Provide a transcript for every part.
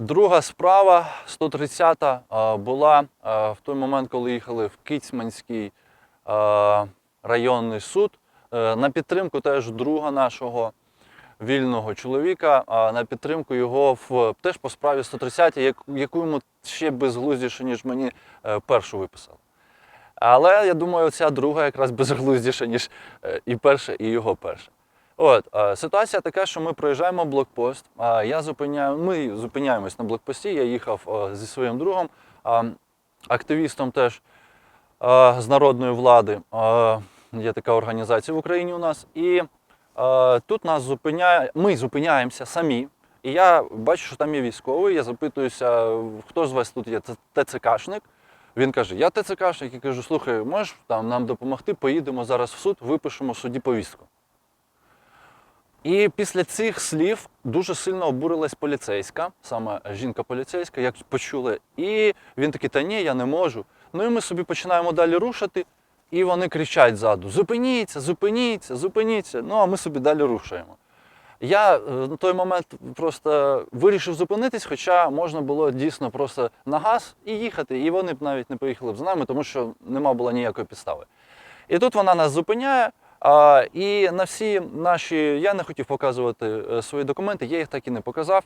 Друга справа 130-та е, була е, в той момент, коли їхали в Кіцманський е, районний суд на підтримку теж друга нашого вільного чоловіка, на підтримку його в теж по справі 130, як- яку йому ще безглуздіше, ніж мені першу виписали. Але я думаю, ця друга якраз безглуздіша, ніж і перша, і його перша. От ситуація така, що ми проїжджаємо блокпост. А я зупиняю, ми зупиняємось на блокпості. Я їхав зі своїм другом, активістом теж з народної влади. Є така організація в Україні у нас. І тут нас зупиняє, ми зупиняємося самі. І я бачу, що там є військовий. Я запитуюся, хто з вас тут є ТЦКшник. Він каже: Я ТЦКшник. Я кажу, слухай, можеш там нам допомогти? Поїдемо зараз в суд, випишемо в суді повістку. І після цих слів дуже сильно обурилась поліцейська, саме жінка поліцейська, як почули. І він такий, та ні, я не можу. Ну і ми собі починаємо далі рушити, і вони кричать ззаду: Зупиніться, зупиніться, зупиніться. Ну а ми собі далі рушаємо. Я е, на той момент просто вирішив зупинитись, хоча можна було дійсно просто на газ і їхати, і вони б навіть не поїхали б з нами, тому що нема було ніякої підстави. І тут вона нас зупиняє. А, і на всі наші, я не хотів показувати е, свої документи, я їх так і не показав.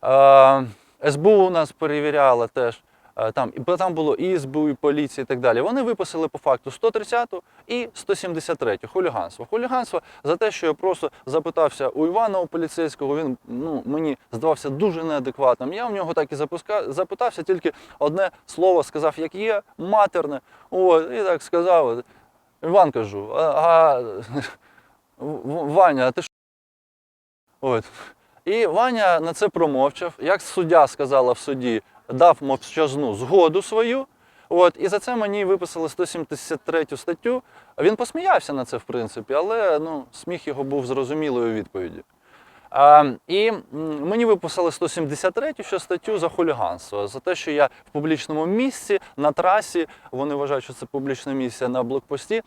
А, СБУ нас перевіряла теж. е, Там, там було і СБУ, і поліція, і так далі. Вони виписали по факту 130 і 173 хуліганство. Хуліганство за те, що я просто запитався у Івана у поліцейського. Він ну, мені здавався дуже неадекватним. Я в нього так і запуска... запитався, тільки одне слово сказав, як є, матерне. О, і так сказав. Іван кажу, а, а Ваня, а ти що? І Ваня на це промовчав. Як суддя сказала в суді, дав мовчазну згоду свою. От, і за це мені виписали 173 статтю. Він посміявся на це, в принципі, але ну, сміх його був зрозумілою відповіддю. І мені виписали 173 ще статтю за хуліганство, за те, що я в публічному місці на трасі, вони вважають, що це публічне місце на блокпості.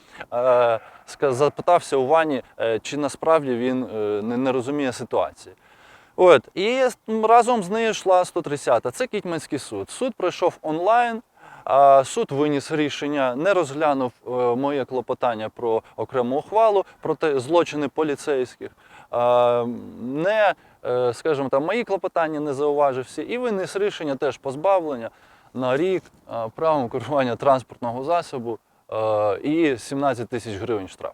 Запитався у Вані, е, чи насправді він е, не, розуміє ситуації. От, і разом з нею йшла 130-та. Це Кітьманський суд. Суд пройшов онлайн. Суд виніс рішення, не розглянув е, моє клопотання про окрему ухвалу про те, злочини поліцейських, не, е, скажімо там, мої клопотання не зауважив всі, і виніс рішення теж позбавлення на рік е, правом керування транспортного засобу е, і 17 тисяч гривень штраф.